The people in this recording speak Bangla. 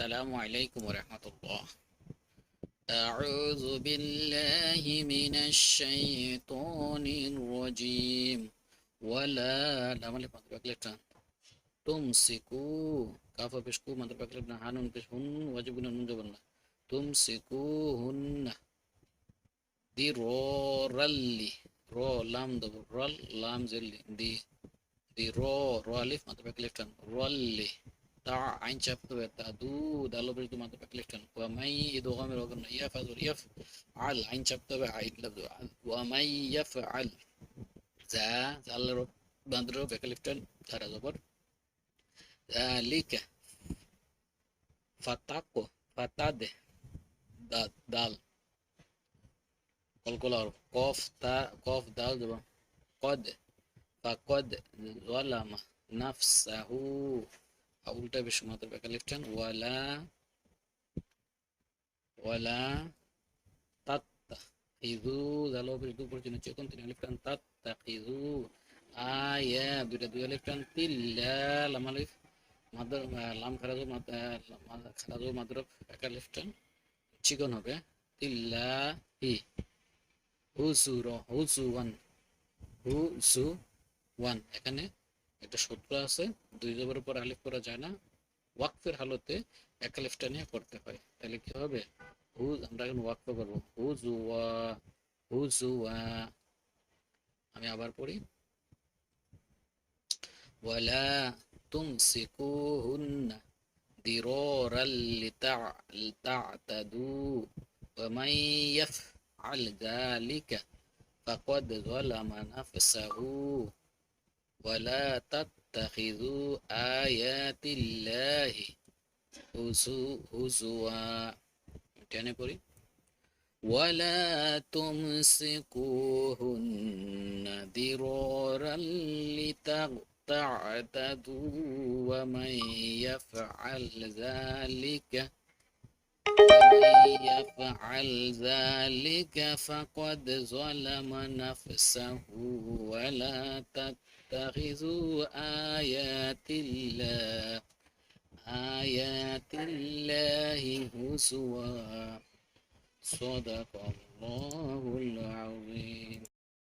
السلام عليكم ورحمة الله. أعوذ بالله من الشيطان الرجيم. ولا لا مالك ما تبقى لك تمسكوا. كافة بشكو تبقى لك هانون بشهن واجبنا من جبنا تمسكوهن. دي رو رلي. رو لام دبر. رل لام زلي. دي. دي رو. رو ألف لك رلي. تع عين شفت تدو دالو بريدو ما تبقى لفتن ومن يدو غامر وقرن يفعل يفعل عين شفت عين لبدو ومن يفعل ذا زال رب بندرو بقى لفتن ترى زبر ذلك فتاكو فتاد دال কলকলার কফ তা কফ দাল দেব কদ ফাকদ ظلم نفسه উল্টা বেশি মাত্র বেকা লিফটেন ওয়ালা ওয়ালা তাত্তা ইদু জালো বেশ দু পর্যন্ত চেতন তিনি লিফটেন তাত্তা ইদু আয়া দুইটা দুই লিফটেন তিল্লা লামালিফ মাদার লাম খারাজো খারাজো মাদ্র বেকা লিফটেন চিকন হবে। তিল্লা, হি, হুসু র, হুসু ওয়ান হুসু ওয়ান। এখানে একটা সূত্র আছে দুই জবের উপর আলিফ করা যায় না ওয়াকফের হালতে এক আলিফটা নিয়ে করতে হয় তাহলে কি হবে হুজ আমরা এখন ওয়াকফ করবো হুজুয়া হুজুয়া আমি আবার পড়ি ওয়ালা تمسكوهن ضرارا لتعتدوا ومن يفعل ذلك فقد ظلم نفسه ولا تتخذوا آيات الله هزوا টেনে পড়ি ولا تمسكوهن ضرارا لتعتدوا ومن يفعل ذلك ومن يفعل ذلك فقد ظلم نفسه ولا تتخذوا آيات الله آيات الله هزوا. صدق الله العظيم.